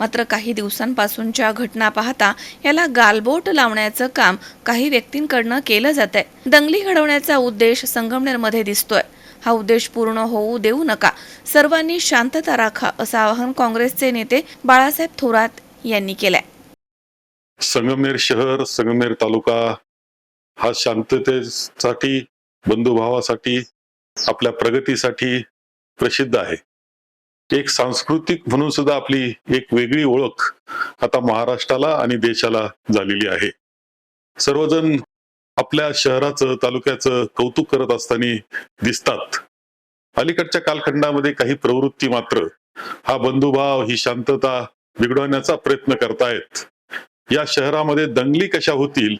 मात्र काही दिवसांपासूनच्या घटना पाहता याला गालबोट लावण्याचं काम काही व्यक्तींकडनं केलं जात आहे दंगली घडवण्याचा उद्देश संगमनेरमध्ये दिसतोय. हा उद्देश पूर्ण होऊ देऊ नका. सर्वांनी शांतता राखा असं आवाहन काँग्रेसचे नेते बाळासाहेब थोरात यांनी केलंय. संगमनेर शहर संगमनेर तालुका हा शांततेसाठी बंधुभावासाठी आपल्या प्रगतीसाठी प्रसिद्ध आहे. एक सांस्कृतिक म्हणून सुद्धा आपली एक वेगळी ओळख आता महाराष्ट्राला आणि देशाला झालेली आहे. सर्वजण आपल्या शहराचं तालुक्याचं कौतुक करत असताना दिसतात. अलीकडच्या कालखंडामध्ये काही प्रवृत्ती मात्र हा बंधुभाव ही शांतता बिघडवण्याचा प्रयत्न करतायत. या शहरामध्ये दंगली कशा होतील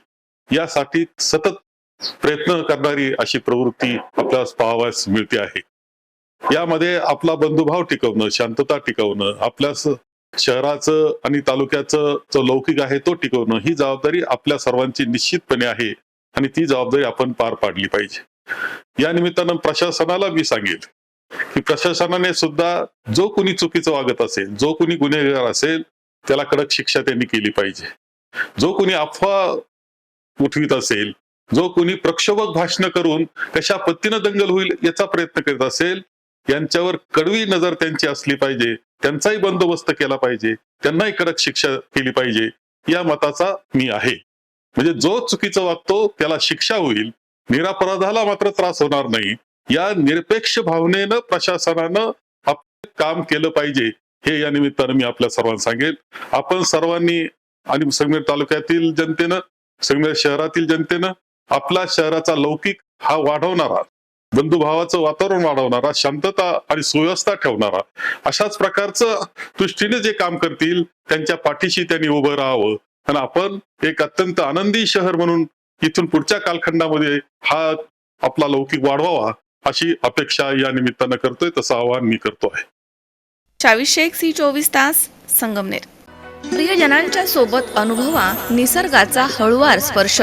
यासाठी सतत प्रयत्न करणारी अशी प्रवृत्ती आपल्याला पाहावयास मिळते आहे. यामध्ये आपला बंधुभाव टिकवणं शांतता टिकवणं आपल्या शहराचं आणि तालुक्याचं जो लौकिक आहे तो टिकवणं ही जबाबदारी आपल्या सर्वांची निश्चितपणे आहे आणि ती जबाबदारी आपण पार पाडली पाहिजे. या निमित्तानं प्रशासनाला मी सांगेल की प्रशासनाने सुद्धा जो कोणी चुकीचं वागत असेल जो कोणी गुन्हेगार असेल त्याला कडक शिक्षा त्यांनी केली पाहिजे. जो कोणी अफवा उठवीत असेल जो कोणी प्रक्षोभक भाषण करून कशा पद्धतीनं दंगल होईल याचा प्रयत्न करीत असेल यांच्यावर कडवी नजर त्यांची असली पाहिजे त्यांचाही बंदोबस्त केला पाहिजे त्यांनाही कडक शिक्षा केली पाहिजे या मताचा मी आहे. म्हणजे जो चुकीचं वागतो त्याला शिक्षा होईल. निरापराधाला मात्र त्रास होणार नाही. या निरपेक्ष भावनेनं प्रशासनानं आपलं काम केलं पाहिजे हे या निमित्तानं मी आपल्या सर्वांना सांगेल. आपण सर्वांनी आणि संगमेर तालुक्यातील जनतेनं संगमेर शहरातील जनतेनं आपला शहराचा लौकिक हा वाढवणारा बंधुभावाचं वातावरण वाढवणारा शांतता आणि सुव्यवस्था ठेवणारा अशाच प्रकारचं दृष्टीने जे काम करतील त्यांच्या पाठीशी त्यांनी उभं राहावं. आणि आपण एक अत्यंत आनंदी शहर म्हणून इथून पुढच्या कालखंडामध्ये हा आपला लौकिक वाढवावा अशी अपेक्षा या निमित्तानं करतोय तसं आवाहन मी करतो आहे. चावीसशे एक सी चोवीस तास संगमनेर. प्रियजनांच्या सोबत अनुभवा निसर्गाचा हळुवार स्पर्श.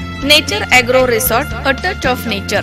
Nature agro resort a touch of nature